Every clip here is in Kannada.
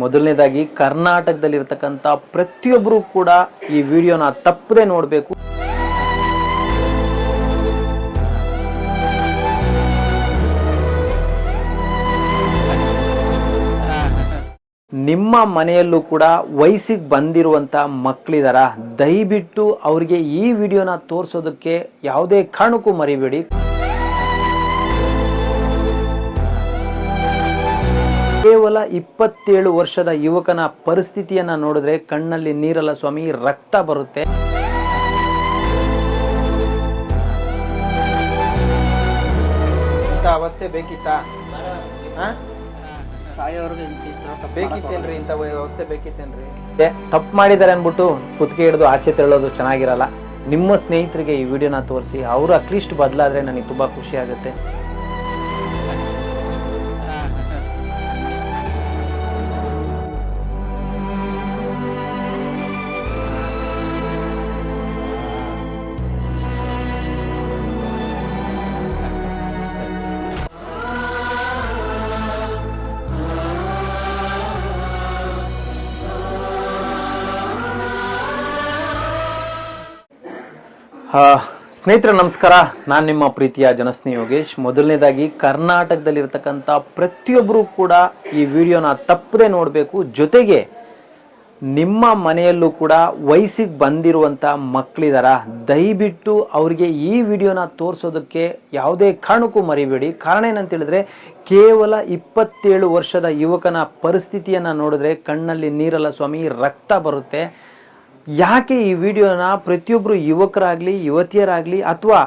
ಮೊದಲನೇದಾಗಿ ಕರ್ನಾಟಕದಲ್ಲಿರ್ತಕ್ಕಂಥ ಪ್ರತಿಯೊಬ್ಬರು ಕೂಡ ಈ ವಿಡಿಯೋನ ತಪ್ಪದೆ ನೋಡಬೇಕು. ನಿಮ್ಮ ಮನೆಯಲ್ಲೂ ಕೂಡ ವಯಸ್ಸಿಗೆ ಬಂದಿರುವಂತ ಮಕ್ಕಳಿದಾರ ದಯವಿಟ್ಟು ಅವರಿಗೆ ಈ ವಿಡಿಯೋನ ತೋರಿಸೋದಕ್ಕೆ ಯಾವುದೇ ಕಾರಣಕ್ಕೂ ಮರಿಬೇಡಿ. ಕೇವಲ ಇಪ್ಪತ್ತೇಳು ವರ್ಷದ ಯುವಕನ ಪರಿಸ್ಥಿತಿಯನ್ನ ನೋಡಿದ್ರೆ ಕಣ್ಣಲ್ಲಿ ನೀರಲ್ಲ ಸ್ವಾಮಿ, ರಕ್ತ ಬರುತ್ತೆ. ಅವಸ್ಥೆ ಬೇಕಿತ್ತಾ? ಬೇಕಿತ್ತೇನ್ರಿ ಇಂಥ ವ್ಯವಸ್ಥೆ ಬೇಕಿತ್ತೇನ್ರಿ? ತಪ್ಪು ಮಾಡಿದ್ದಾರೆ ಅನ್ಬಿಟ್ಟು ಕುತ್ತಿಗೆ ಹಿಡಿದು ಆಚೆ ತೆರಳೋದು ಚೆನ್ನಾಗಿರಲ್ಲ. ನಿಮ್ಮ ಸ್ನೇಹಿತರಿಗೆ ಈ ವಿಡಿಯೋನ ತೋರಿಸಿ, ಅವರು ಅಟ್ಲೀಸ್ಟ್ ಬದಲಾದ್ರೆ ನನಗೆ ತುಂಬಾ ಖುಷಿ ಆಗುತ್ತೆ. ಸ್ನೇಹಿತರೆ, ನಮಸ್ಕಾರ. ನಾನು ನಿಮ್ಮ ಪ್ರೀತಿಯ ಜನಸ್ನೇಹಿ ಯೋಗೇಶ್. ಮೊದಲನೇದಾಗಿ ಕರ್ನಾಟಕದಲ್ಲಿರ್ತಕ್ಕಂಥ ಪ್ರತಿಯೊಬ್ಬರು ಕೂಡ ಈ ವಿಡಿಯೋನ ತಪ್ಪದೆ ನೋಡಬೇಕು. ಜೊತೆಗೆ, ನಿಮ್ಮ ಮನೆಯಲ್ಲೂ ಕೂಡ ವಯಸ್ಸಿಗೆ ಬಂದಿರುವಂಥ ಮಕ್ಕಳಿದಾರ ದಯವಿಟ್ಟು ಅವರಿಗೆ ಈ ವಿಡಿಯೋನ ತೋರಿಸೋದಕ್ಕೆ ಯಾವುದೇ ಕಾರಣಕ್ಕೂ ಮರಿಬೇಡಿ. ಕಾರಣ ಏನಂತ ಹೇಳಿದ್ರೆ, ಕೇವಲ ಇಪ್ಪತ್ತೇಳು ವರ್ಷದ ಯುವಕನ ಪರಿಸ್ಥಿತಿಯನ್ನು ನೋಡಿದ್ರೆ ಕಣ್ಣಲ್ಲಿ ನೀರಲ್ಲ ಸ್ವಾಮಿ, ರಕ್ತ ಬರುತ್ತೆ. ಯಾಕೆ ಈ ವಿಡಿಯೋನ ಪ್ರತಿಯೊಬ್ಬರು ಯುವಕರಾಗಲಿ, ಯುವತಿಯರಾಗಲಿ ಅಥವಾ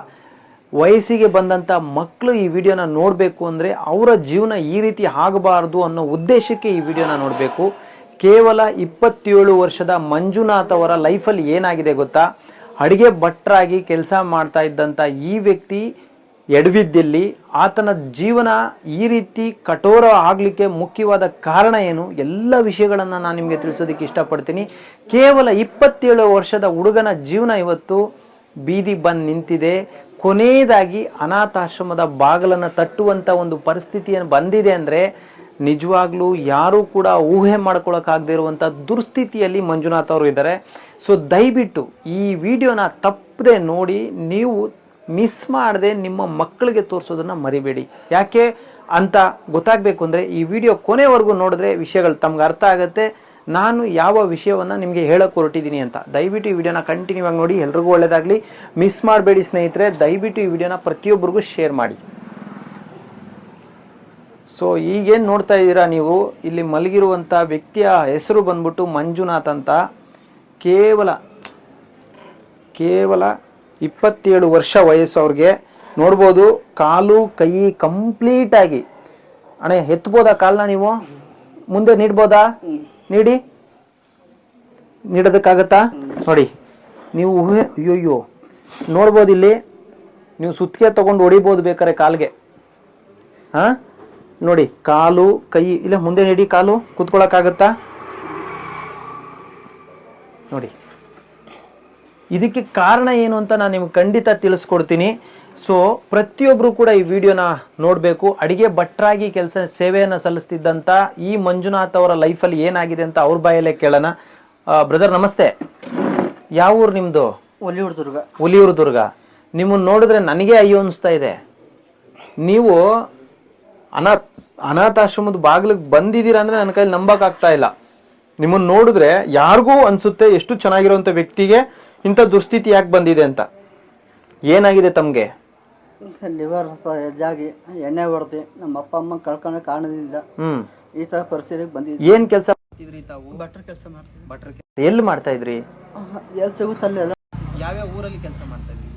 ವಯಸ್ಸಿಗೆ ಬಂದಂತ ಮಕ್ಕಳು ಈ ವಿಡಿಯೋನ ನೋಡಬೇಕು ಅಂದ್ರೆ ಅವರ ಜೀವನ ಈ ರೀತಿ ಆಗಬಾರದು ಅನ್ನೋ ಉದ್ದೇಶಕ್ಕೆ ಈ ವಿಡಿಯೋನ ನೋಡಬೇಕು. ಕೇವಲ ಇಪ್ಪತ್ತೇಳು ವರ್ಷದ ಮಂಜುನಾಥ್ ಅವರ ಲೈಫಲ್ಲಿ ಏನಾಗಿದೆ ಗೊತ್ತಾ? ಅಡಿಗೆ ಭಟ್ರಾಗಿ ಕೆಲಸ ಮಾಡ್ತಾ ಇದ್ದಂಥ ಈ ವ್ಯಕ್ತಿ ಎಡವಿದ್ದಲ್ಲಿ ಆತನ ಜೀವನ ಈ ರೀತಿ ಕಠೋರ ಆಗಲಿಕ್ಕೆ ಮುಖ್ಯವಾದ ಕಾರಣ ಏನು? ಎಲ್ಲ ವಿಷಯಗಳನ್ನು ನಾನು ನಿಮಗೆ ತಿಳಿಸೋದಕ್ಕೆ ಇಷ್ಟಪಡ್ತೀನಿ. ಕೇವಲ ಇಪ್ಪತ್ತೇಳು ವರ್ಷದ ಹುಡುಗನ ಜೀವನ ಇವತ್ತು ಬೀದಿ ಬಂದ್ ನಿಂತಿದೆ. ಕೊನೆಯದಾಗಿ ಅನಾಥಾಶ್ರಮದ ಬಾಗಿಲನ್ನು ತಟ್ಟುವಂಥ ಒಂದು ಪರಿಸ್ಥಿತಿಯನ್ನು ಬಂದಿದೆ ಅಂದ್ರೆ ನಿಜವಾಗ್ಲೂ ಯಾರು ಕೂಡ ಊಹೆ ಮಾಡ್ಕೊಳಕ್ಕಾಗದೇ ಇರುವಂಥ ದುರ್ಸ್ಥಿತಿಯಲ್ಲಿ ಮಂಜುನಾಥ್ ಅವರು ಇದ್ದಾರೆ. ಸೊ ದಯವಿಟ್ಟು ಈ ವಿಡಿಯೋನ ತಪ್ಪದೆ ನೋಡಿ, ನೀವು ಮಿಸ್ ಮಾಡದೆ ನಿಮ್ಮ ಮಕ್ಕಳಿಗೆ ತೋರಿಸೋದನ್ನ ಮರಿಬೇಡಿ. ಯಾಕೆ? ಅಂತ ಗೊತ್ತಾಗಬೇಕು ಅಂದರೆ ಈ ವಿಡಿಯೋ ಕೊನೆವರೆಗೂ ನೋಡಿದ್ರೆ ವಿಷಯಗಳು ತಮ್ಗೆ ಅರ್ಥ ಆಗುತ್ತೆ. ನಾನು ಯಾವ ವಿಷಯವನ್ನು ನಿಮಗೆ ಹೇಳೋಕೆ ಹೊರಟಿದ್ದೀನಿ ಅಂತ. ದಯವಿಟ್ಟು ಈ ವಿಡಿಯೋನ ಕಂಟಿನ್ಯೂ ಆಗಿ ನೋಡಿ. ಎಲ್ರಿಗೂ ಒಳ್ಳೆಯದಾಗಲಿ ಮಿಸ್ ಮಾಡಬೇಡಿ ಸ್ನೇಹಿತರೆ. ದಯವಿಟ್ಟು ಈ ವಿಡಿಯೋನ ಪ್ರತಿಯೊಬ್ಬರಿಗೂ ಶೇರ್ ಮಾಡಿ. ಸೊ ಈಗೇನು ನೋಡ್ತಾ ಇದ್ದೀರಾ ನೀವು? ಇಲ್ಲಿ ಮಲಗಿರುವಂಥ ವ್ಯಕ್ತಿಯ ಹೆಸರು ಬಂದ್ಬಿಟ್ಟು ಮಂಜುನಾಥ್ ಅಂತ. ಕೇವಲ ಕೇವಲ ಇಪ್ಪತ್ತೇಳು ವರ್ಷ ವಯಸ್ಸು ಅವ್ರಿಗೆ. ನೋಡ್ಬೋದು, ಕಾಲು, ಕೈ ಕಂಪ್ಲೀಟ್ ಆಗಿ. ಅಣ್ಣ ಎತ್ಬೋದಾ ಕಾಲ್ನ ನೀವು? ಮುಂದೆ ನೀಡ್ಬೋದಾ? ನೀಡಿ. ನೀಡೋದಕ್ಕಾಗತ್ತಾ? ನೋಡಿ. ನೀವು ಊಹೆ ಅಯ್ಯೋಯ್ಯೋ. ನೋಡ್ಬೋದು ಇಲ್ಲಿ. ನೀವು ಸುತ್ತಿಗೆ ತಗೊಂಡು ಹೊಡಿಬೋದು ಬೇಕಾರೆ ಕಾಲ್ಗೆ. ಹಾ ನೋಡಿ, ಕಾಲು, ಕೈ, ಇಲ್ಲ, ಮುಂದೆ ನೀಡಿ ಕಾಲು. ಕೂತ್ಕೊಳಕ್ಕಾಗತ್ತಾ? ನೋಡಿ. ಇದಕ್ಕೆ ಕಾರಣ ಏನು ಅಂತ ನಾನು ನಿಮ್ಗೆ ಖಂಡಿತ ತಿಳಿಸ್ಕೊಡ್ತೀನಿ. ಸೊ ಪ್ರತಿಯೊಬ್ರು ಕೂಡ ಈ ವಿಡಿಯೋನ ನೋಡಬೇಕು. ಅಡಿಗೆ ಭಟ್ರಾಗಿ ಕೆಲಸ ಸೇವೆಯನ್ನು ಸಲ್ಲಿಸ್ತಿದ್ದಂಥ ಈ ಮಂಜುನಾಥ್ ಅವರ ಲೈಫಲ್ಲಿ ಏನಾಗಿದೆ ಅಂತ ಅವ್ರ ಬಾಯಲ್ಲೇ ಕೇಳೋಣ. ಬ್ರದರ್ ನಮಸ್ತೆ. ಯಾವ ಊರು ನಿಮ್ಮದು ಒಲಿಯೂರು ದುರ್ಗ ಒಲಿಯೂರು ದುರ್ಗ ನಿಮ್ಮನ್ನ ನೋಡಿದ್ರೆ ನನಗೆ ಅಯ್ಯೋ ಅನಿಸ್ತಾ ಇದೆ. ನೀವು ಅನಾಥ್ ಅನಾಥಾಶ್ರಮದ ಬಾಗಿಲಿಗೆ ಬಂದಿದ್ದೀರಾ ಅಂದರೆ ನನ್ನ ಕೈಲಿ ನಂಬಕ್ಕಾಗ್ತಾ ಇಲ್ಲ. ನಿಮ್ಮನ್ನು ನೋಡಿದ್ರೆ ಯಾರಿಗೂ ಅನ್ಸುತ್ತೆ ಎಷ್ಟು ಚೆನ್ನಾಗಿರುವಂಥ ವ್ಯಕ್ತಿಗೆ ಇಂಥ ದುಸ್ಥಿತಿ ಯಾಕೆ ಬಂದಿದೆ ಅಂತ? ಏನಾಗಿದೆ ತಮಗೆ? ಲಿವರ್ ಇದಾಗಿ ಎಣ್ಣೆ ಹೊಡೆದು ನಮ್ಮ ಅಪ್ಪ ಅಮ್ಮ ಕಳ್ಕೊಳ್ಳೋ ಕಾರಣದಿಂದ ಹ್ಮ್. ಈ ತರ ಪರಿಸ್ಥಿತಿ ಬಂದಿದೆ ಏನ್ ಕೆಲಸ? ಮಾಡ್ತಿದ್ರಿ ತಾವು? ಬಟ್ರ್ ಕೆಲಸ ಮಾಡ್ತೀವಿ ಬಟ್ರ್ ಎಲ್ಲಿ ಮಾಡ್ತಾ ಇದ್ರಿ? ಎಲ್ಲಿ ಸಿಗುತ್ತಲ್ಲ ಯಾವ್ಯಾವ ಊರಲ್ಲಿ ಕೆಲಸ ಮಾಡ್ತಾ ಇದ್ರಿ?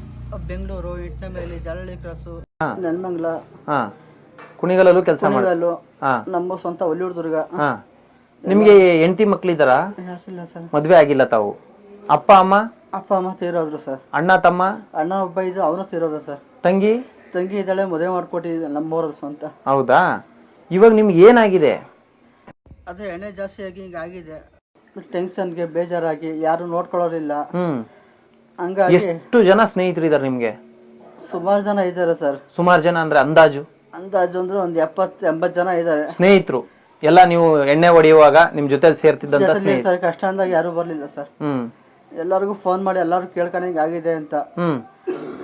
ಬೆಂಗಳೂರು ಮೇಲೆ ಜರಳಿ ಕ್ರಾಸು ಹಾ. ನೆಲಮಂಗಲ. ಹಾ. ಕುಣಿಗಲಲ್ಲೂ ಕೆಲಸ ಮಾಡಲು ಕುಣಿಗಲ್ಲು ಹಾ. ನಮ್ಮ ಸ್ವಂತ ಒಲ್ಲೂರು ದುರ್ಗ ಹಾ. ನಿಮ್ಗೆ ಎಂಟಿ ಮಕ್ಳಿದಾರ? ಇಲ್ಲ ಸರ್. ಮದ್ವೆ ಆಗಿಲ್ಲ ತಾವು? ಅಪ್ಪ ಅಮ್ಮ? ಅಪ್ಪ ಅಮ್ಮ ತೀರೋದ್ರು ಸರ್. ಅಣ್ಣ ತಮ್ಮ? ಅಣ್ಣ ಒಬ್ಬ ಇದು ಅವನು ತೀರೋದ್ರು ಸರ್. ತಂಗಿ? ತಂಗಿ ಇದ್ದಾಳೆ ಮದುವೆ ಮಾಡ್ಕೊಟ್ಟಿದ್ದೆ ನಮ್ಮವ್ರ ಸ್ವಂತ. ಹೌದಾ? ಇವಾಗ ನಿಮ್ಗೆ ಏನಾಗಿದೆ? ಅದೇ ಎಣ್ಣೆ ಜಾಸ್ತಿ ಆಗಿ ಹಿಂಗಾಗಿದೆ ಟೆನ್ಷನ್ಗೆ ಬೇಜಾರಾಗಿ ಯಾರು ನೋಡ್ಕೊಳ್ಳೋರಿಲ್ಲ. ಹ್ಮ್. ಹಂಗಾಗಿ ಎಷ್ಟು ಜನ ಸ್ನೇಹಿತರಿದ್ದಾರೆ ನಿಮ್ಗೆ? ಸುಮಾರು ಜನ ಇದ್ದಾರೆ ಸರ್. ಸುಮಾರು ಜನ ಅಂದ್ರೆ ಅಂದಾಜು? ಅಂದಾಜು ಅಂದ್ರೆ ಒಂದ್ ಎಪ್ಪತ್ ಎಂಬತ್ ಜನ ಇದ್ದಾರೆ. ಸ್ನೇಹಿತರು. ಎಲ್ಲ ನೀವು ಎಣ್ಣೆ ಹೊಡೆಯುವಾಗ ನಿಮ್ ಜೊತೆ ಸೇರ್ತಿದ್ದಂತ ಸ್ನೇಹಿತರು. ಕಷ್ಟ ಅಂದಾಗ ಯಾರು ಬರ್ಲಿಲ್ಲ ಸರ್. ಹ್ಮ್. ಎಲ್ಲರಿಗೂ ಫೋನ್ ಮಾಡಿ ಎಲ್ಲರೂ ಕೇಳ್ಕೊಂಡು ಹಿಂಗ್ ಆಗಿದೆ ಅಂತ.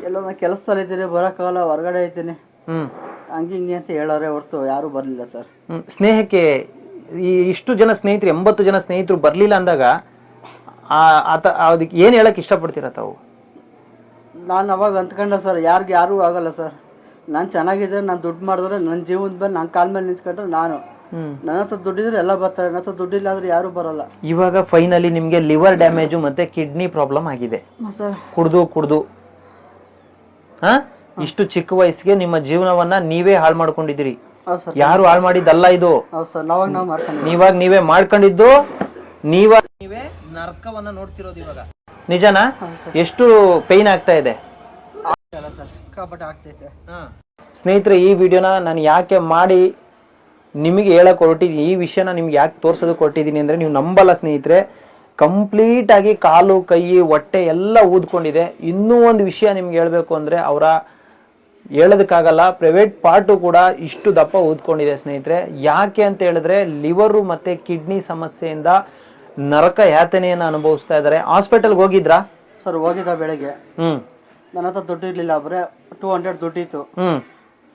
ಎಲ್ಲೋ ನಾನು ಕೆಲಸದಲ್ಲಿ ಇದ್ದೀನಿ ಬರೋಕ್ಕಾಗಲ್ಲ ಹೊರಗಡೆ ಇದ್ದೀನಿ. ಹಂಗೆ ಹಿಂಗೆ ಅಂತ ಹೇಳೋರೆ ಹೊರ್ತು ಯಾರು ಬರಲಿಲ್ಲ ಸರ್. ಸ್ನೇಹಕ್ಕೆ ಈ ಇಷ್ಟು ಜನ ಸ್ನೇಹಿತರು ಎಂಬತ್ತು ಜನ ಸ್ನೇಹಿತರು ಬರಲಿಲ್ಲ ಅಂದಾಗ ಆತ ಅದಕ್ಕೆ ಏನು ಹೇಳಕ್ಕೆ ಇಷ್ಟಪಡ್ತೀರಾ ತಾವು? ನಾನು ಅವಾಗ ಅಂದ್ಕೊಂಡೆ ಸರ್ ಯಾರಿಗೆ ಯಾರೂ ಆಗಲ್ಲ ಸರ್. ನಾನು ಚೆನ್ನಾಗಿದ್ದರೆ ನಾನು ದುಡ್ಡು ಮಾಡಿದ್ರೆ ನನ್ನ ಜೀವನದ ಮೇಲೆ ನನ್ನ ಕಾಲ ಮೇಲೆ ನಿಂತ್ಕೊಂಡ್ರೆ ನಾನು ನನ್ನ ಹತ್ರ ದುಡ್ಡಿದ್ರೆ ಎಲ್ಲ ಬರ್ತಾರೆ. ನನ್ನ ಹತ್ರ ದುಡ್ಡಿಲ್ಲ ಅಂದ್ರೆ ಯಾರು ಬರಲ್ಲ. ಇವಾಗ ಫೈನಲಿ ನಿಮ್ಗೆ ಲಿವರ್ ಡ್ಯಾಮೇಜು ಮತ್ತೆ ಕಿಡ್ನಿ ಪ್ರಾಬ್ಲಮ್ ಆಗಿದೆ. ಸರ್ ಕುಡ್ದು ಕುಡ್ದು. ಹಾ? ಇಷ್ಟು ಚಿಕ್ಕ ವಯಸ್ಸಿಗೆ ನಿಮ್ಮ ಜೀವನವನ್ನ ನೀವೇ ಹಾಳು ಮಾಡ್ಕೊಂಡಿದ್ರಿ ಹೌದು ಸರ್ ಯಾರು ಹಾಳು ಮಾಡಿದ್ದಲ್ಲ ಇದು? ಹೌದು ಸರ್ ನಾವಾಗ ನಾವು ಮಾಡ್ಕೊಂಡಿದ್ದೀವಿ ನೀವಾಗ ನೀವೇ ಮಾಡ್ಕೊಂಡಿದ್ದು ನೀವ ನೀವೇ ನರ್ಕವನ್ನ ನೋಡ್ತಿರೋದು ಇವಾಗ. ನಿಜನಾ? ಎಷ್ಟು ಪೈನ್ ಆಗ್ತಾ ಇದೆ? ಸರ್ ಸಿಕ್ಕಾಪಟ್ಟೆ ಆಗ್ತೈತೆ ಸ್ನೇಹಿತರೆ ಈ ವಿಡಿಯೋನ ನಾನು ಯಾಕೆ ಮಾಡಿ ನಿಮಗೆ ಹೇಳಕ್ ಹೊರಟಿದ್ದೀನಿ ಈ ವಿಷಯನ ನಿಮ್ಗೆ ಯಾಕೆ ತೋರ್ಸೋದಕ್ಕೆ ಹೊರಟಿದ್ದೀನಿ ಅಂದ್ರೆ ನೀವು ನಂಬಲ್ಲ ಸ್ನೇಹಿತರೆ ಕಂಪ್ಲೀಟ್ ಆಗಿ ಕಾಲು ಕೈ ಹೊಟ್ಟೆ ಎಲ್ಲ ಊದ್ಕೊಂಡಿದೆ. ಇನ್ನೂ ಒಂದು ವಿಷಯ ನಿಮ್ಗೆ ಹೇಳಬೇಕು ಅಂದ್ರೆ ಅವರ ಹೇಳೋದಕ್ಕಾಗಲ್ಲ ಪ್ರೈವೇಟ್ ಪಾರ್ಟು ಕೂಡ ಇಷ್ಟು ದಪ್ಪ ಊದ್ಕೊಂಡಿದೆ ಸ್ನೇಹಿತರೆ. ಯಾಕೆ ಅಂತ ಹೇಳಿದ್ರೆ ಲಿವರು ಮತ್ತೆ ಕಿಡ್ನಿ ಸಮಸ್ಯೆಯಿಂದ ನರಕ ಯಾತನೆಯನ್ನು ಅನುಭವಿಸ್ತಾ ಇದ್ದಾರೆ. ಹಾಸ್ಪಿಟಲ್ಗೆ ಹೋಗಿದ್ರಾ? ಸರ್ ಹೋಗಿದ್ದ ಬೆಳಗ್ಗೆ. ಹ್ಮ್. ನನ್ನ ಹತ್ರ ದುಡ್ಡು ಇರಲಿಲ್ಲ ಬರೇ ಟೂ ಹಂಡ್ರೆಡ್ ದುಡ್ಡಿತ್ತು. ಹ್ಮ್.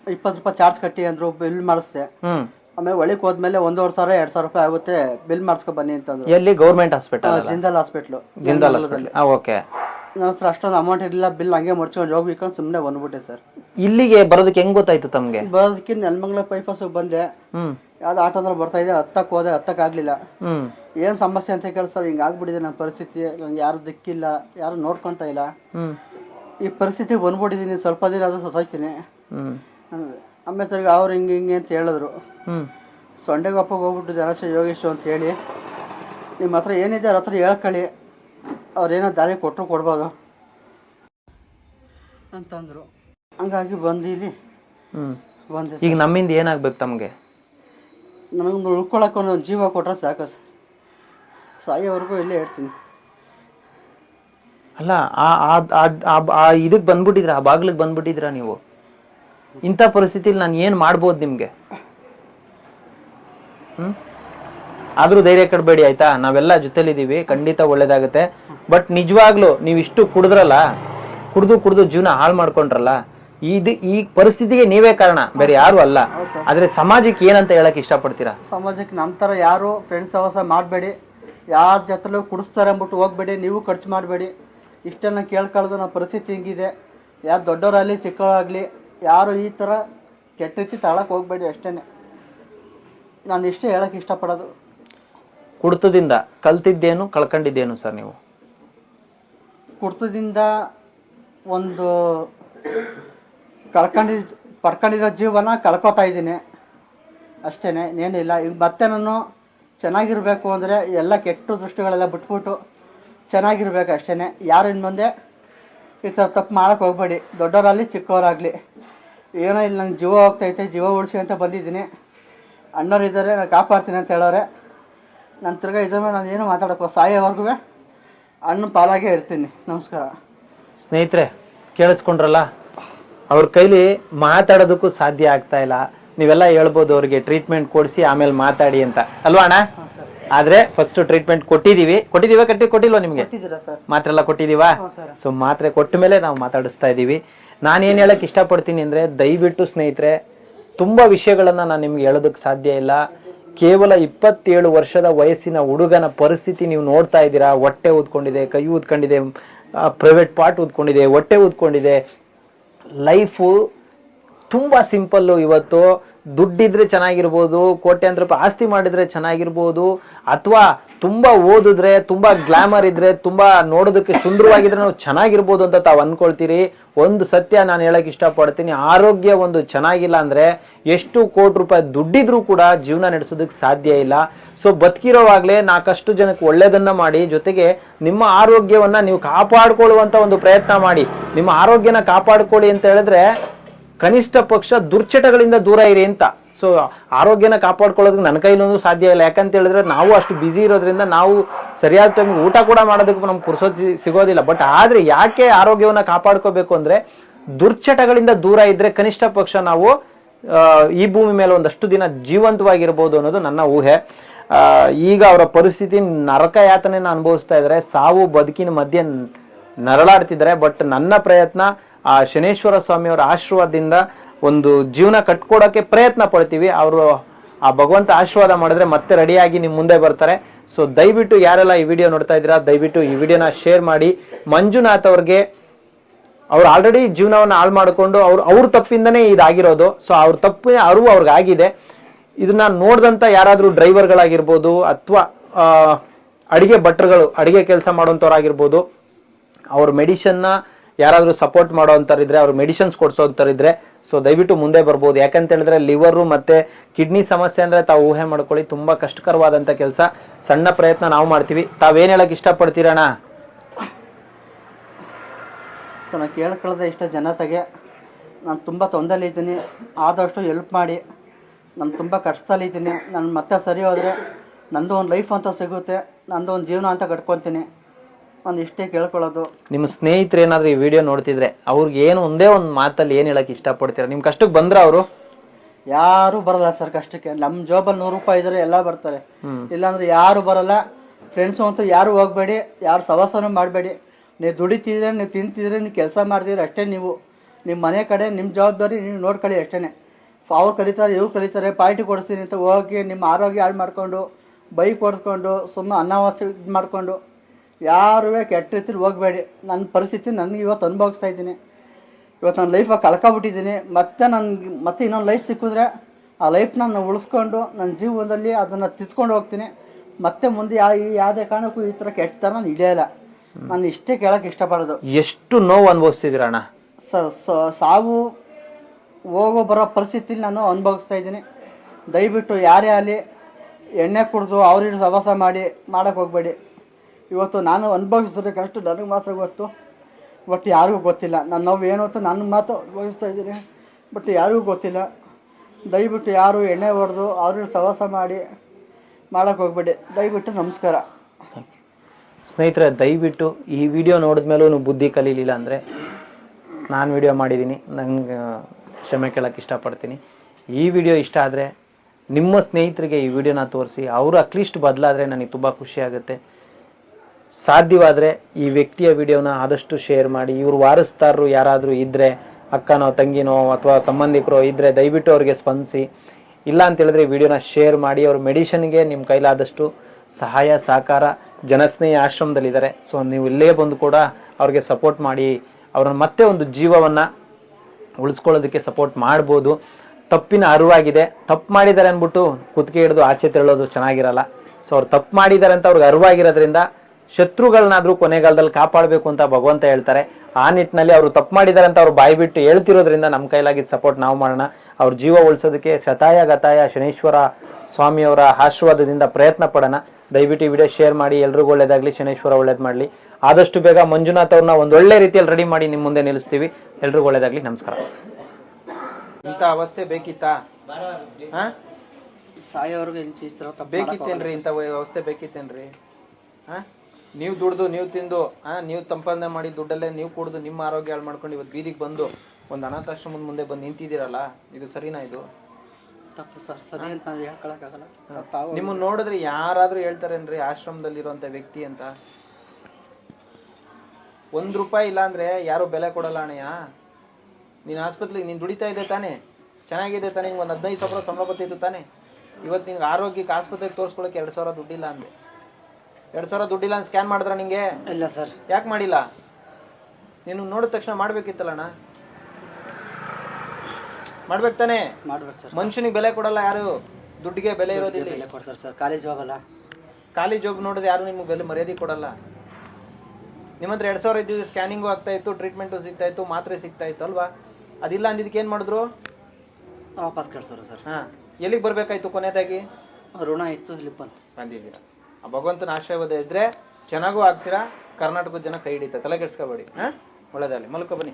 ಇಪ್ಪತ್ತು ರೂಪಾಯಿ ಚಾರ್ಜ್ ಕಟ್ಟಿ ಅಂದ್ರು ಬಿಲ್ ಮಾಡಿಸ್ದೆ. ಹ್ಮ್. ಆಮೇಲೆ ಒಳಗೆ ಹೋದ್ಮೇಲೆ ಒಂದೂವರೆ ಸಾವಿರ ಎರಡ್ ಸಾವಿರ ರೂಪಾಯಿ ಆಗುತ್ತೆ. ಬಿಲ್ ಮಾಡಿಸ್ಕೊ ಬನ್ನಿ ಅಂತಂದ್ರು. ಎಲ್ಲಿ? Government hospital Jindal hospital Jindal hospital okay. ಹತ್ರ ಅಷ್ಟೊಂದು ಅಮೌಂಟ್ ಇರಲಿಲ್ಲ. ಬಿಲ್ ಹಂಗೆ ಮುಡ್ಸ್ಕೊಂಡು ಹೋಗ್ಬೇಕು ಸುಮ್ಮನೆ ಬಂದ್ಬಿಟ್ಟೆ ಸರ್. ಇಲ್ಲಿಗೆ ಬರೋದಕ್ಕೆ ಹೆಂಗ್ ಗೊತ್ತಾಯ್ತು ತಮ್ಗೆ? ಬರೋದಕ್ಕೆ ನೆಲಮಂಗ್ಲ ಬೈಪಾಸ್ ಬಂದೆ. ಹ್ಮ್. ಯಾವ್ದು ಆಟೋದಲ್ಲಿ ಬರ್ತಾ ಇದೆ ಹತ್ತಕ್ಕೆ ಹೋದೆ ಹತ್ತಕ್ಕೆ ಆಗ್ಲಿಲ್ಲ. ಹ್ಮ್. ಏನ್ ಸಮಸ್ಯೆ ಅಂತ ಕೇಳಿ ಸರ್ ಹಿಂಗೆ ಆಗ್ಬಿಟ್ಟಿದೆ ನನ್ನ ಪರಿಸ್ಥಿತಿ. ನಂಗೆ ಯಾರು ದಿಕ್ಕಿಲ್ಲ ಯಾರು ನೋಡ್ಕೊಂತ ಇಲ್ಲ. ಹ್ಮ್. ಈ ಪರಿಸ್ಥಿತಿ ಬಂದ್ಬಿಟ್ಟಿದೀನಿ. ಸ್ವಲ್ಪ ದಿನ ಆದ್ರೂ ಸತಾಯ್ತೀನಿ. ಹ್ಮ್. ಆಮೇಲೆ ತಿರ್ಗಿ ಅವ್ರು ಹಿಂಗೆ ಹಿಂಗೆ ಅಂತ ಹೇಳಿದ್ರು. ಹ್ಮ್. ಸೊಂಡೆಗೊಪ್ಪಗೆ ಹೋಗ್ಬಿಟ್ಟು ಜನಶ್ರೀ ಯೋಗೇಶ್ ಅಂತ ಹೇಳಿ ನಿಮ್ಮ ಹತ್ರ ಏನಿದೆ ಅವ್ರ ಹತ್ರ ಹೇಳ್ಕೊಳ್ಳಿ. ಅವ್ರೇನೋ ದಾರಿ ಕೊಟ್ಟರು ಕೊಡ್ಬೋದು. ಅಂತಂದರು. ಹಂಗಾಗಿ ಬಂದು ಇಲ್ಲಿ ಹ್ಮ್. ಬಂದೆ ಈಗ ನಮ್ಮಿಂದ ಏನಾಗ್ಬೇಕು ತಮಗೆ? ನನಗೊಂದು ಉಳ್ಕೊಳಕ್ಕೆ ಒಂದು ಜೀವ ಕೊಟ್ಟರೆ ಸಾಕು. ಸರ್ ಸಾಯೋವರೆಗೂ ಇಲ್ಲೇ ಹೇಳ್ತೀನಿ ಅಲ್ಲ ಆ ಆ- ಆ- ಆ- ಆ ಇದಕ್ಕೆ ಬಂದ್ಬಿಟ್ಟಿದ್ರ? ಆ ಬಾಗ್ಲಿಗೆ ಬಂದ್ಬಿಟ್ಟಿದ್ರ ನೀವು? ಇಂಥ ಪರಿಸ್ಥಿತಿಲಿ ನಾನು ಏನ್ ಮಾಡ್ಬೋದು ನಿಮ್ಗೆ? ಹ್ಮ್? ಆದ್ರೂ ಧೈರ್ಯ ಕಡಬೇಡಿ ಆಯ್ತಾ? ನಾವೆಲ್ಲ ಜೊತೆಲಿದೀವಿ ಖಂಡಿತ ಒಳ್ಳೇದಾಗುತ್ತೆ. ಬಟ್ ನಿಜವಾಗ್ಲೂ ನೀವು ಇಷ್ಟು ಕುಡಿದ್ರಲ್ಲ ಕುಡ್ದು ಕುಡ್ದು ಜೀವನ ಹಾಳು ಮಾಡ್ಕೊಂಡ್ರಲ್ಲ ಇದು ಈ ಪರಿಸ್ಥಿತಿಗೆ ನೀವೇ ಕಾರಣ ಬೇರೆ ಯಾರು ಅಲ್ಲ. ಆದ್ರೆ ಸಮಾಜಕ್ಕೆ ಏನಂತ ಹೇಳಕ್ ಇಷ್ಟಪಡ್ತೀರಾ? ಸಮಾಜಕ್ಕೆ ನಂತರ ಯಾರು ಫ್ರೆಂಡ್ಸ್ ಸಹವಾಸ ಮಾಡಬೇಡಿ. ಯಾರ ಜೊತೆಲೂ ಕುಡಿಸ್ತಾರೆ ಅಂದ್ಬಿಟ್ಟು ಹೋಗ್ಬೇಡಿ ನೀವು ಖರ್ಚು ಮಾಡಬೇಡಿ. ಇಷ್ಟನ್ನ ಕೇಳ್ಕೊಳ್ಳೋದು ನಮ್ಮ ಪರಿಸ್ಥಿತಿ ಹಿಂಗಿದೆ. ಯಾರು ದೊಡ್ಡವರಾಗಲಿ ಚಿಕ್ಕವರಾಗಲಿ ಯಾರು ಈ ಥರ ಕೆಟ್ಟ ರೀತಿ ತಾಳಕ್ಕೆ ಹೋಗ್ಬೇಡಿ ಅಷ್ಟೇ ನಾನು ಇಷ್ಟೇ ಹೇಳಕ್ಕೆ ಇಷ್ಟಪಡೋದು. ಕುಡ್ತದಿಂದ ಕಲ್ತಿದ್ದೇನು ಕಳ್ಕೊಂಡಿದ್ದೇನು ಸರ್ ನೀವು? ಕುಡ್ತದಿಂದ ಒಂದು ಕಳ್ಕೊಂಡಿ ಪಡ್ಕೊಂಡಿರೋ ಜೀವನ ಕಳ್ಕೊತಾ ಇದ್ದೀನಿ. ಅಷ್ಟೇ ಏನಿಲ್ಲ ಈಗ ಮತ್ತೆ ನಾನು ಚೆನ್ನಾಗಿರಬೇಕು ಅಂದರೆ ಎಲ್ಲ ಕೆಟ್ಟ ದೃಷ್ಟಿಗಳೆಲ್ಲ ಬಿಟ್ಬಿಟ್ಟು ಚೆನ್ನಾಗಿರ್ಬೇಕು ಅಷ್ಟೇ ಯಾರು ಇನ್ನು ಮುಂದೆ ಈ ಥರ ತಪ್ಪು ಮಾಡೋಕ್ಕೆ ಹೋಗ್ಬೇಡಿ. ದೊಡ್ಡವರಾಗಲಿ ಚಿಕ್ಕವರಾಗಲಿ. ಏನೋ ಇಲ್ಲಿ ನಂಗೆ ಜೀವ ಹೋಗ್ತೈತೆ, ಜೀವ ಉಳಿಸಿ ಅಂತ ಬಂದಿದ್ದೀನಿ. ಅಣ್ಣವ್ರು ಇದ್ದಾರೆ ನಾನು ಕಾಪಾಡ್ತೀನಿ ಅಂತ ಹೇಳೋರೆ ನನ್ನ ತಿರ್ಗಾ ಇದ್ರ ಮೇಲೆ ನಾನು ಏನು ಮಾತಾಡೋಕ್ಕೋ ಸಾಯೋವರೆಗೂ ಅಣ್ಣ ಪಾಲಾಗೇ ಇರ್ತೀನಿ. ನಮಸ್ಕಾರ. ಸ್ನೇಹಿತರೆ, ಕೇಳಿಸ್ಕೊಂಡ್ರಲ್ಲ? ಅವ್ರ ಕೈಲಿ ಮಾತಾಡೋದಕ್ಕೂ ಸಾಧ್ಯ ಆಗ್ತಾ ಇಲ್ಲ. ನೀವೆಲ್ಲ ಹೇಳ್ಬೋದು ಅವ್ರಿಗೆ ಟ್ರೀಟ್ಮೆಂಟ್ ಕೊಡಿಸಿ, ಆಮೇಲೆ ಮಾತಾಡಿ ಅಂತ. ಅಲ್ವಾ ಅಣ್ಣ? ಆದ್ರೆ ಫಸ್ಟ್ ಟ್ರೀಟ್ಮೆಂಟ್ ಕೊಟ್ಟಿದೀವಿ. ಕೊಟ್ಟಿದೀವ ಕಟ್ಟಿ ಕೊಟ್ಟಿಲ್ವಾ ನಿಮ್ಗೆ? ಮಾತ್ರ ಎಲ್ಲ ಕೊಟ್ಟಿದೀವಾ? ಸೊ ಮಾತ್ರೆ ಕೊಟ್ಟ ಮೇಲೆ ನಾವು ಮಾತಾಡಿಸ್ತಾ ಇದ್ದೀವಿ ನಾನೇನ್ ಹೇಳಕ್ ಇಷ್ಟಪಡ್ತೀನಿ ಅಂದ್ರೆ ದಯವಿಟ್ಟು ಸ್ನೇಹಿತರೆ ತುಂಬಾ ವಿಷಯಗಳನ್ನ ನಾನು ನಿಮ್ಗೆ ಹೇಳೋದಕ್ ಸಾಧ್ಯ ಇಲ್ಲ. ಕೇವಲ ಇಪ್ಪತ್ತೇಳು ವರ್ಷದ ವಯಸ್ಸಿನ ಹುಡುಗನ ಪರಿಸ್ಥಿತಿ ನೀವು ನೋಡ್ತಾ ಇದ್ದೀರಾ? ಹೊಟ್ಟೆ ಊದ್ಕೊಂಡಿದೆ ಕೈ ಊದ್ಕೊಂಡಿದೆ ಪ್ರೈವೇಟ್ ಪಾರ್ಟ್ ಊದ್ಕೊಂಡಿದೆ ಹೊಟ್ಟೆ ಊದ್ಕೊಂಡಿದೆ ಲೈಫು ತುಂಬಾ ಸಿಂಪಲ್ಲು ಇವತ್ತು. ದುಡ್ಡಿದ್ರೆ ಚೆನ್ನಾಗಿರ್ಬೋದು, ಕೋಟ್ಯಾಂತರ ರೂಪಾಯಿ ಆಸ್ತಿ ಮಾಡಿದ್ರೆ ಚೆನ್ನಾಗಿರ್ಬೋದು, ಅಥವಾ ತುಂಬಾ ಓದಿದ್ರೆ, ತುಂಬಾ ಗ್ಲಾಮರ್ ಇದ್ರೆ, ತುಂಬಾ ನೋಡೋದಕ್ಕೆ ಸುಂದರವಾಗಿದ್ರೆ ನಾವು ಚೆನ್ನಾಗಿರ್ಬೋದು ಅಂತ ತಾವು ಅನ್ಕೊಳ್ತೀರಿ. ಒಂದು ಸತ್ಯ ನಾನು ಹೇಳಕ್ ಇಷ್ಟಪಡ್ತೀನಿ. ಆರೋಗ್ಯ ಒಂದು ಚೆನ್ನಾಗಿಲ್ಲ ಅಂದ್ರೆ ಎಷ್ಟು ಕೋಟಿ ರೂಪಾಯಿ ದುಡ್ಡಿದ್ರೂ ಕೂಡ ಜೀವನ ನಡೆಸೋದಕ್ಕೆ ಸಾಧ್ಯ ಇಲ್ಲ. ಸೊ ಬದುಕಿರೋವಾಗ್ಲೇ ನಾಲ್ಕಷ್ಟು ಜನಕ್ಕೆ ಒಳ್ಳೇದನ್ನ ಮಾಡಿ, ಜೊತೆಗೆ ನಿಮ್ಮ ಆರೋಗ್ಯವನ್ನ ನೀವು ಕಾಪಾಡ್ಕೊಳ್ಳುವಂತ ಒಂದು ಪ್ರಯತ್ನ ಮಾಡಿ. ನಿಮ್ಮ ಆರೋಗ್ಯನ ಕಾಪಾಡ್ಕೊಳ್ಳಿ ಅಂತ ಹೇಳಿದ್ರೆ ಕನಿಷ್ಠ ಪಕ್ಷ ದುರ್ಚಟಗಳಿಂದ ದೂರ ಇರಿ ಅಂತ. ಸೊ ಆರೋಗ್ಯನ ಕಾಪಾಡ್ಕೊಳ್ಳೋದಕ್ಕೆ ನನ್ನ ಕೈಲೊಂದು ಸಾಧ್ಯ ಇಲ್ಲ. ಯಾಕಂತ ಹೇಳಿದ್ರೆ ನಾವು ಅಷ್ಟು ಬ್ಯುಸಿ ಇರೋದ್ರಿಂದ ನಾವು ಸರಿಯಾದ ಟೈಮಿಗೆ ಊಟ ಕೂಡ ಮಾಡೋದಕ್ಕೆ ನಮ್ಗೆ ಪುರ್ಸೋದ್ ಸಿಗೋದಿಲ್ಲ. ಬಟ್ ಆದ್ರೆ ಯಾಕೆ ಆರೋಗ್ಯವನ್ನ ಕಾಪಾಡ್ಕೋಬೇಕು ಅಂದ್ರೆ ದುರ್ಚಟಗಳಿಂದ ದೂರ ಇದ್ರೆ ಕನಿಷ್ಠ ಪಕ್ಷ ನಾವು ಈ ಭೂಮಿ ಮೇಲೆ ಒಂದಷ್ಟು ದಿನ ಜೀವಂತವಾಗಿರ್ಬೋದು ಅನ್ನೋದು ನನ್ನ ಊಹೆ. ಈಗ ಅವರ ಪರಿಸ್ಥಿತಿ ನರಕ ಯಾತನೆಯನ್ನು ಅನುಭವಿಸ್ತಾ ಇದ್ದಾರೆ. ಸಾವು ಬದುಕಿನ ಮಧ್ಯೆ ನರಳಾಡ್ತಿದ್ದಾರೆ. ಬಟ್ ನನ್ನ ಪ್ರಯತ್ನ ಆ ಶನೇಶ್ವರ ಸ್ವಾಮಿಯವರ ಆಶೀರ್ವಾದದಿಂದ ಒಂದು ಜೀವನ ಕಟ್ಕೊಡೋಕೆ ಪ್ರಯತ್ನ ಪಡ್ತೀವಿ. ಅವರು ಆ ಭಗವಂತ ಆಶೀರ್ವಾದ ಮಾಡಿದ್ರೆ ಮತ್ತೆ ರೆಡಿಯಾಗಿ ನಿಮ್ಮ ಮುಂದೆ ಬರ್ತಾರೆ. ಸೊ ದಯವಿಟ್ಟು ಯಾರೆಲ್ಲ ಈ ವಿಡಿಯೋ ನೋಡ್ತಾ ಇದ್ದೀರಾ, ದಯವಿಟ್ಟು ಈ ವಿಡಿಯೋನ ಶೇರ್ ಮಾಡಿ. ಮಂಜುನಾಥ್ ಅವ್ರಿಗೆ ಅವ್ರು ಆಲ್ರೆಡಿ ಜೀವನವನ್ನ ಹಾಳು ಮಾಡಿಕೊಂಡು ಅವ್ರು, ಅವ್ರ ತಪ್ಪಿಂದನೇ ಇದಾಗಿರೋದು. ಸೊ ಅವ್ರ ತಪ್ಪಿನ ಅರಿವು ಅವ್ರಿಗೆ ಆಗಿದೆ. ಇದನ್ನ ನೋಡ್ದಂತ ಯಾರಾದ್ರೂ ಡ್ರೈವರ್ಗಳಾಗಿರ್ಬೋದು ಅಥವಾ ಅಡಿಗೆ ಭಟ್ರುಗಳು, ಅಡಿಗೆ ಕೆಲಸ ಮಾಡೋಂಥವ್ರಾಗಿರ್ಬೋದು ಅವ್ರ ಮೆಡಿಷನ್ನ ಯಾರಾದ್ರೂ ಸಪೋರ್ಟ್ ಮಾಡೋವಂಥರಿದ್ರೆ ಅವ್ರು ಮೆಡಿಸಿನ್ಸ್ ಮೆಡಿಷನ್ಸ್ ಅಂತಾರಿದ್ರೆ ಸೊ ದಯವಿಟ್ಟು ಮುಂದೆ ಬರ್ಬೋದು. ಯಾಕಂತ ಹೇಳಿದ್ರೆ ಲಿವರು ಮತ್ತೆ ಕಿಡ್ನಿ ಸಮಸ್ಯೆ ಅಂದರೆ ತಾವು ಊಹೆ ಮಾಡ್ಕೊಳ್ಳಿ, ತುಂಬ ಕಷ್ಟಕರವಾದಂಥ ಕೆಲಸ. ಸಣ್ಣ ಪ್ರಯತ್ನ ನಾವು ಮಾಡ್ತೀವಿ. ತಾವೇನು ಹೇಳೋಕೆ ಇಷ್ಟಪಡ್ತೀರಣ್ಣ? ಸೊ ನಾನು ಕೇಳ್ಕೊಳ್ಳೋದೆ ಇಷ್ಟ ಜನತೆಗೆ. ನಾನು ತುಂಬ ತೊಂದರೆಲಿದ್ದೀನಿ ಆದಷ್ಟು ಹೆಲ್ಪ್ ಮಾಡಿ. ನಾನು ತುಂಬ ಕಷ್ಟದಲ್ಲಿದ್ದೀನಿ ನಾನು ಮತ್ತೆ ಸರಿ ಹೋದರೆ ನಂದು ಒಂದು ಲೈಫ್ ಅಂತ ಸಿಗುತ್ತೆ. ನಂದು ಒಂದು ಜೀವನ ಅಂತ ಕಟ್ಕೊತೀನಿ. ನಾನು ಇಷ್ಟೇ ಕೇಳ್ಕೊಳ್ಳೋದು. ನಿಮ್ಮ ಸ್ನೇಹಿತರು ಏನಾದ್ರು ಈ ವಿಡಿಯೋ ನೋಡ್ತಿದ್ರೆ ಅವ್ರಿಗೆ ಏನು ಒಂದೇ ಒಂದು ಮಾತಲ್ಲಿ ಏನು ಹೇಳಕ್ ಇಷ್ಟಪಡ್ತೀರಾ? ನಿಮ್ ಕಷ್ಟಕ್ಕೆ ಬಂದ್ರೆ ಅವರು? ಯಾರು ಬರಲ್ಲ ಸರ್ ಕಷ್ಟಕ್ಕೆ. ನಮ್ಮ ಜಾಬಲ್ಲಿ ನೂರು ರೂಪಾಯಿ ಇದ್ರೆ ಎಲ್ಲ ಬರ್ತಾರೆ. ಹ್ಮ್. ಇಲ್ಲಾಂದ್ರೆ ಯಾರು ಬರಲ್ಲ. ಫ್ರೆಂಡ್ಸು ಅಂತೂ ಯಾರು ಹೋಗ್ಬೇಡಿ ಯಾರು ಸವಾಸನೂ ಮಾಡಬೇಡಿ. ನೀವು ದುಡಿತಿದ್ರೆ ನೀವು ತಿಂತಿದ್ರೆ ನೀವು ಕೆಲಸ ಮಾಡ್ತಿದ್ರೆ ಅಷ್ಟೇ ನೀವು. ನಿಮ್ಮ ಮನೆ ಕಡೆ ನಿಮ್ಮ ಜವಾಬ್ದಾರಿ ನೀವು ನೋಡ್ಕೊಳ್ಳಿ ಅಷ್ಟೇ ಅವ್ರು ಕಲಿತಾರೆ ಇವ್ರು ಕಲಿತಾರೆ ಪಾರ್ಟಿ ಕೊಡಿಸ್ತೀನಿ ಅಂತ ಹೋಗಿ ನಿಮ್ಮ ಆರೋಗ್ಯ ಹಾಳು ಮಾಡಿಕೊಂಡು ಬೈಕ್ ಓಡಿಸ್ಕೊಂಡು ಸುಮ್ಮನೆ ಅನಾವಶ್ಯ ಇದು ಮಾಡ್ಕೊಂಡು ಯಾರೂ ಕೆಟ್ಟ ರೀತಿಲಿ ಹೋಗಬೇಡಿ. ನನ್ನ ಪರಿಸ್ಥಿತಿ ನನಗೆ ಇವತ್ತು ಅನುಭವಿಸ್ತಾ ಇದ್ದೀನಿ. ಇವತ್ತು ನನ್ನ ಲೈಫಾಗಿ ಕಳ್ಕೊಬಿಟ್ಟಿದ್ದೀನಿ. ಮತ್ತೆ ನನಗೆ ಮತ್ತೆ ಇನ್ನೊಂದು ಲೈಫ್ ಸಿಕ್ಕಿದ್ರೆ ಆ ಲೈಫ್ನ ನಾನು ಉಳಿಸ್ಕೊಂಡು ನನ್ನ ಜೀವನದಲ್ಲಿ ಅದನ್ನು ತಿದ್ಕೊಂಡು ಹೋಗ್ತೀನಿ. ಮತ್ತೆ ಮುಂದೆ ಯಾವ ಯಾವುದೇ ಕಾರಣಕ್ಕೂ ಈ ಥರ ಕೆಟ್ಟತನ ನಾನು ಹಿಡಿಯಲ್ಲ ನಾನು ಇಷ್ಟೇ ಕೇಳಕ್ಕೆ ಇಷ್ಟಪಡೋದು. ಎಷ್ಟು ನೋವು ಅನುಭವಿಸ್ತಿದ್ದೀರ ಅಣ್ಣ? ಸರ್ ಸ- ಸಾವು ಹೋಗೋ ಬರೋ ಪರಿಸ್ಥಿತಿಲಿ ನಾನು ಅನುಭವಿಸ್ತಾ ಇದ್ದೀನಿ. ದಯವಿಟ್ಟು ಯಾರೇ ಆಗಲಿ ಎಣ್ಣೆ ಕುಡಿದು ಅವ್ರಿಗೆ ಸವಾಸ ಮಾಡಿ ಮಾಡೋಕ್ಕೆ ಹೋಗಬೇಡಿ. ಇವತ್ತು ನಾನು ಅನುಭವಿಸಿದ್ರೆ ಕಷ್ಟ ನನಗೆ ಮಾತ್ರ ಗೊತ್ತು. ಬಟ್ ಯಾರಿಗೂ ಗೊತ್ತಿಲ್ಲ. ನನ್ನ ನೋವು ಏನು ಅಂತ ನನ್ನ ಮಾತು ಅನುಭವಿಸ್ತಾ ಇದ್ದೀನಿ. ಬಟ್ ಯಾರಿಗೂ ಗೊತ್ತಿಲ್ಲ. ದಯವಿಟ್ಟು ಯಾರು ಎಣ್ಣೆ ಹೊಡೆದು ಅವ್ರಿಗೆ ಸವಾಸ ಮಾಡಿ ಮಾಡೋಕ್ಕೆ ಹೋಗ್ಬೇಡಿ. ದಯವಿಟ್ಟು ನಮಸ್ಕಾರ. ಸ್ನೇಹಿತರೆ, ದಯವಿಟ್ಟು ಈ ವಿಡಿಯೋ ನೋಡಿದ್ಮೇಲೂ ನೀವು ಬುದ್ಧಿ ಕಲೀಲಿಲ್ಲ ಅಂದರೆ ನಾನು ವಿಡಿಯೋ ಮಾಡಿದ್ದೀನಿ. ನಂಗೆ ಕ್ಷಮೆ ಕೇಳೋಕ್ಕೆ ಇಷ್ಟಪಡ್ತೀನಿ. ಈ ವಿಡಿಯೋ ಇಷ್ಟ ಆದರೆ ನಿಮ್ಮ ಸ್ನೇಹಿತರಿಗೆ ಈ ವಿಡಿಯೋನ ತೋರಿಸಿ. ಅವರು ಅಟ್ಲೀಸ್ಟ್ ಬದಲಾದರೆ ನನಗೆ ತುಂಬ ಖುಷಿ ಆಗುತ್ತೆ. ಸಾಧ್ಯವಾದರೆ ಈ ವ್ಯಕ್ತಿಯ ವಿಡಿಯೋನ ಆದಷ್ಟು ಶೇರ್ ಮಾಡಿ. ಇವರು ವಾರಸ್ತಾರರು ಯಾರಾದರೂ ಇದ್ದರೆ ಅಕ್ಕನೋ, ತಂಗಿನೋ ಅಥವಾ ಸಂಬಂಧಿಕರೋ ಇದ್ದರೆ ದಯವಿಟ್ಟು ಅವ್ರಿಗೆ ಸ್ಪಂದಿಸಿ. ಇಲ್ಲ ಅಂತ ಹೇಳಿದ್ರೆ ವಿಡಿಯೋನ ಶೇರ್ ಮಾಡಿ. ಅವ್ರ ಮೆಡಿಷನ್ಗೆ ನಿಮ್ಮ ಕೈಲಾದಷ್ಟು ಸಹಾಯ, ಸಹಕಾರ, ಜನಸ್ನೇಹಿ ಆಶ್ರಮದಲ್ಲಿದ್ದಾರೆ. ಸೊ, ನೀವು ಇಲ್ಲೇ ಬಂದು ಕೂಡ ಅವ್ರಿಗೆ ಸಪೋರ್ಟ್ ಮಾಡಿ. ಅವ್ರನ್ನ ಮತ್ತೆ ಒಂದು ಜೀವವನ್ನು ಉಳಿಸ್ಕೊಳ್ಳೋದಕ್ಕೆ ಸಪೋರ್ಟ್ ಮಾಡ್ಬೋದು. ತಪ್ಪಿನ ಅರಿವಾಗಿದೆ. ತಪ್ಪು ಮಾಡಿದ್ದಾರೆ ಅಂದ್ಬಿಟ್ಟು ಕುತ್ತಿಗೆ ಹಿಡಿದು ಆಚೆ ತೆರಳೋದು ಚೆನ್ನಾಗಿರಲ್ಲ. ಸೊ, ಅವ್ರು ತಪ್ಪು ಮಾಡಿದ್ದಾರೆ ಅಂತ ಅವ್ರಿಗೆ ಅರಿವಾಗಿರೋದ್ರಿಂದ ಶತ್ರುಗಳನ್ನಾದ್ರೂ ಕೊನೆಗಾಲದಲ್ಲಿ ಕಾಪಾಡಬೇಕು ಅಂತ ಭಗವಂತ ಹೇಳ್ತಾರೆ. ಆ ನಿಟ್ಟಿನಲ್ಲಿ ಅವರು ತಪ್ಪು ಮಾಡಿದ್ದಾರೆ ಅಂತ ಅವ್ರು ಬಾಯಿ ಬಿಟ್ಟು ಹೇಳ್ತಿರೋದ್ರಿಂದ ನಮ್ಮ ಕೈಲಾಗಿದ್ದ ಸಪೋರ್ಟ್ ನಾವು ಮಾಡೋಣ. ಅವ್ರ ಜೀವ ಉಳಿಸೋದಕ್ಕೆ ಶತಾಯ ಗತಾಯ ಶನೇಶ್ವರ ಸ್ವಾಮಿಯವರ ಆಶೀರ್ವಾದದಿಂದ ಪ್ರಯತ್ನ ಪಡೋಣ. ದಯವಿಟ್ಟು ಈ ವಿಡಿಯೋ ಶೇರ್ ಮಾಡಿ. ಎಲ್ರಿಗೂ ಒಳ್ಳೇದಾಗಲಿ. ಶನೇಶ್ವರ ಒಳ್ಳೇದು ಮಾಡಲಿ. ಆದಷ್ಟು ಬೇಗ ಮಂಜುನಾಥ್ ಅವ್ರನ್ನ ಒಂದು ಒಳ್ಳೆ ರೀತಿಯಲ್ಲಿ ರೆಡಿ ಮಾಡಿ ನಿಮ್ಮ ಮುಂದೆ ನಿಲ್ಲಿಸ್ತೀವಿ. ಎಲ್ರಿಗೂ ಒಳ್ಳೇದಾಗಲಿ. ನಮಸ್ಕಾರ. ಇಂಥ ಅವಸ್ಥೆ ಬೇಕಿತ್ತಾ? ಸಾಯೋರ್ಗೆ ಬೇಕಿತ್ತೇನ್ರಿ? ಇಂಥ ವ್ಯವಸ್ಥೆ ಬೇಕಿತ್ತೇನ್ರಿ? ಹಾ? ನೀವು ದುಡ್ದು ನೀವು ತಿಂದು ಆ ನೀವು ಸಂಪಾದನೆ ಮಾಡಿ ದುಡ್ಡಲ್ಲೇ ನೀವು ಕುಡ್ದು ನಿಮ್ಮ ಆರೋಗ್ಯ ಹಾಳು ಮಾಡ್ಕೊಂಡು ಇವತ್ತು ಬೀದಿಗೆ ಬಂದು ಒಂದು ಅನಾಥಾಶ್ರಮದ ಮುಂದೆ ಬಂದು ನಿಂತಿದ್ದೀರಲ್ಲ ಇದು ಸರಿನಾ ಇದು? ತಪ್ಪು ಸರ್ ಸರಿ ಅಂತ ನಾವು ಹೇಳ್ಕೊಳಕ್ಕಾಗಲ್ಲ. ತಪ್ಪಾಗೋ ನಿಮ್ಮನ್ನ ನೋಡಿದ್ರೆ ಯಾರಾದ್ರೂ ಹೇಳ್ತಾರೇನ್ರಿ ಆಶ್ರಮದಲ್ಲಿರುವಂತ ವ್ಯಕ್ತಿ ಅಂತ? ಒಂದ್ ರೂಪಾಯಿ ಇಲ್ಲಾಂದ್ರೆ ಯಾರು ಬೆಲೆ ಕೊಡಲ್ಲ ಅಣ್ಣಯ್ಯ. ನೀನ್ ಆಸ್ಪತ್ರೆಗೆ ನೀನ್ ದುಡಿತಾ ಇದೆ ತಾನೆ. ಚೆನ್ನಾಗಿದೆ ತಾನೆ ನಿಂಗೆ ಒಂದ್ ಹದಿನೈದು ಸಾವಿರ ಸಂಬಳ ಬರ್ತಿತ್ತು ತಾನೆ. ಇವತ್ತು ನಿಂಗೆ ಆರೋಗ್ಯಕ್ಕೆ ಆಸ್ಪತ್ರೆಗೆ ತೋರಿಸ್ಕೊಳಕ್ಕೆ ಎರಡು ಸಾವಿರ ದುಡ್ಡಿಲ್ಲ ಅಂದೆ. ಎರಡ್ ಸಾವಿರ ದುಡ್ಡಿಲ್ಲ ಅಂತ ಸ್ಕ್ಯಾನ್ ಮಾಡಿದ್ರ ನಿಂಗೆ? ಇಲ್ಲ ಸರ್. ಯಾಕೆ ಮಾಡಿಲ್ಲ? ನೀನು ನೋಡಿದ ತಕ್ಷಣ ಮಾಡ್ಬೇಕಿತ್ತಲ್ಲಣ್ಣ. ಮಾಡ್ಬೇಕು ತಾನೆ? ಮಾಡ್ಬೇಕು ಸರ್. ಮನುಷ್ಯನಿಗೆ ಬೆಲೆ ಕೊಡಲ್ಲ ಯಾರು? ದುಡ್ಡಿಗೆ ಬೆಲೆ ಇರೋದಿಲ್ಲ. ಬೆಲೆ ಕೊಡ್ತಾರೆ ಸರ್. ಕಾಲೇಜ್ ಅಲ್ಲ ಖಾಲಿ ಜಾಬ್ ನೋಡಿದ್ರೆ ಯಾರು ನಿಮ್ಗೆ ಬೆಲೆ ಮರ್ಯಾದೆ ಕೊಡಲ್ಲ? ನಿಮ್ಮ ಹತ್ರ ಎರಡು ಸಾವಿರ ಇದ್ದಿದ್ದು ಸ್ಕ್ಯಾನಿಂಗು ಆಗ್ತಾ ಇತ್ತು ಟ್ರೀಟ್ಮೆಂಟು ಸಿಗ್ತಾ ಇತ್ತು ಮಾತ್ರೆ ಸಿಗ್ತಾ ಇತ್ತು ಅಲ್ವಾ? ಅದಿಲ್ಲ ಅಂದಿದ್ದಕ್ಕೆ ಏನು ಮಾಡಿದ್ರು? ವಾಪಸ್ ಕಳ್ಸೋರು ಸರ್. ಹಾಂ. ಎಲ್ಲಿಗೆ ಬರಬೇಕಾಯ್ತು ಕೊನೆಯದಾಗಿ ಋಣ ಇತ್ತು ಇಲ್ಲಿ ಬಂದು ಬಂದಿದ್ದೀರಾ ಆ ಭಗವಂತನ ಆಶೀರ್ವಾದ ಇದ್ರೆ ಚೆನ್ನಾಗೂ ಆಗ್ತೀರಾ? ಕರ್ನಾಟಕದ ಜನ ಕೈ ಹಿಡಿತ ತಲೆ ಕೆಡ್ಸ್ಕೋಬೇಡಿ, ಹಾ? ಒಳ್ಳೇದಾಗಲಿ. ಮಲ್ಕೊ, ಬನ್ನಿ.